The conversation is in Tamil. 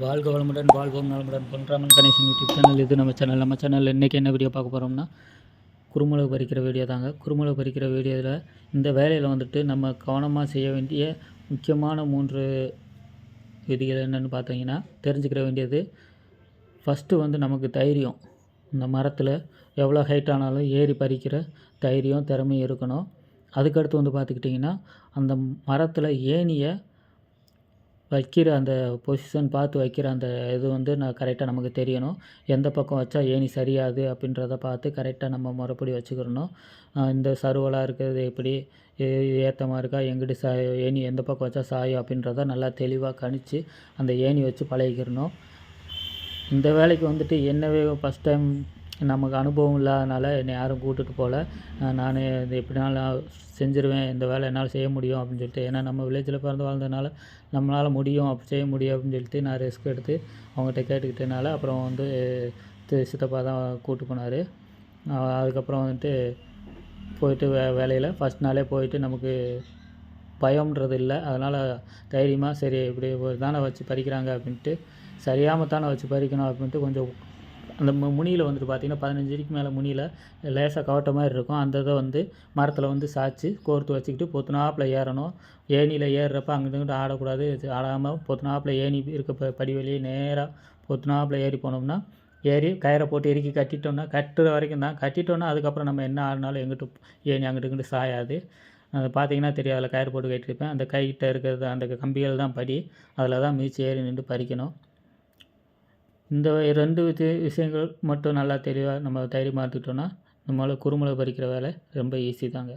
வாழ்க வளமுடன் வாழ்வோம் நலமுடன். Ponraman Ganesan YouTube channel. இது நம்ம சேனல். நம்ம சேனலில் இன்றைக்கி என்ன வீடியோ பார்க்க போகிறோம்னா குறுமிளகு பறிக்கிற வீடியோ தாங்க. குறுமிளகு பறிக்கிற வீடியோவில் இந்த வேலையில் வந்துட்டு நம்ம கவனமாக செய்ய வேண்டிய முக்கியமான மூன்று விதிகள் என்னென்னு பார்த்தீங்கன்னா தெரிஞ்சுக்கிற வேண்டியது ஃபஸ்ட்டு வந்து நமக்கு தைரியம். இந்த மரத்தில் எவ்வளோ ஹைட் ஆனாலும் ஏறி பறிக்கிற தைரியம் திறமையும் இருக்கணும். அதுக்கடுத்து வந்து பார்த்துக்கிட்டிங்கன்னா அந்த மரத்தில் ஏணியை வைக்கிற அந்த பொசிஷன் பார்த்து வைக்கிற அந்த இது வந்து நான் கரெக்டாக நமக்கு தெரியணும். எந்த பக்கம் வச்சா ஏணி சரியாது அப்படின்றத பார்த்து கரெக்டாக நம்ம முறைப்படி வச்சுக்கிறணும். இந்த சருவலாக இருக்கிறது எப்படி? ஏற்றமாக இருக்கா எங்கிட்டு சா ஏணி எந்த பக்கம் வச்சா சாயும் அப்படின்றத நல்லா தெளிவாக கணித்து அந்த ஏணி வச்சு பழகிக்கிறணும் இந்த வேலைக்கு வந்துட்டு என்னவே ஃபஸ்ட் டைம் நமக்கு அனுபவம் இல்லாதனால என்னை யாரும் கூப்பிட்டுட்டு போகல நான் இது எப்படினாலும் செஞ்சுருவேன். இந்த வேலை என்னால் செய்ய முடியும் அப்படின்னு சொல்லிட்டு. ஏன்னா நம்ம வில்லேஜில் பிறந்து வாழ்ந்ததுனால நம்மளால் முடியும். அப்படி செய்ய முடியும் அப்படின்னு சொல்லிட்டு நான் ரிஸ்க் எடுத்து அவங்ககிட்ட கேட்டுக்கிட்டனால அப்புறம் வந்து சித்தப்பா தான் கூப்பிட்டு போனார். அதுக்கப்புறம் வந்துட்டு போயிட்டு வே வேலையில் ஃபஸ்ட் நாளே போயிட்டு நமக்கு பயம்ன்றது இல்லை. அதனால் தைரியமாக சரி இப்படி தானே வச்சு பறிக்கிறாங்க அப்படின்ட்டு சரியாமல் தானே வச்சு பறிக்கணும் அப்படின்ட்டு கொஞ்சம் அந்த முனியில் வந்துட்டு பார்த்திங்கன்னா பதினஞ்சு அடிக்கு மேலே முனியில் லேசாக கவட்ட மாதிரி இருக்கும். அந்த இதை வந்து மரத்தில் வந்து சாய்ச்சி கோர்த்து வச்சுக்கிட்டு பொத்துனாப்பில் ஏறணும். ஏணியில் ஏறுறப்ப அங்கிட்டு ஆடக்கூடாது. ஆடாமல் பொத்துனாப்பில் ஏணி இருக்க படி வழியே நேராக பொத்துனாப்பில் ஏறி போனோம்னா ஏறி கயிறை போட்டு இறுக்கி கட்டிட்டோம்னா கட்டுற வரைக்கும் தான். கட்டிட்டோன்னா அதுக்கப்புறம் நம்ம என்ன ஆடினாலும் எங்கிட்டு ஏணி அங்கிட்டு இங்கிட்டு சாயாது. அதை பார்த்தீங்கன்னா தெரியும் அதில் கயிறு போட்டு கட்டியிருப்பேன். அந்த கைகிட்ட இருக்கிறது அந்த கம்பிகள் தான் படி. அதில் தான் மீச்சு ஏறி நின்று பறிக்கணும். இந்த ரெண்டு வித விஷயங்கள் மட்டும் நல்லா தெளிவாக நம்ம தைரியமாக எடுத்துக்கிட்டோன்னா நம்மளால் குறுமிளகு பறிக்கிற வேலை ரொம்ப ஈஸி தாங்க.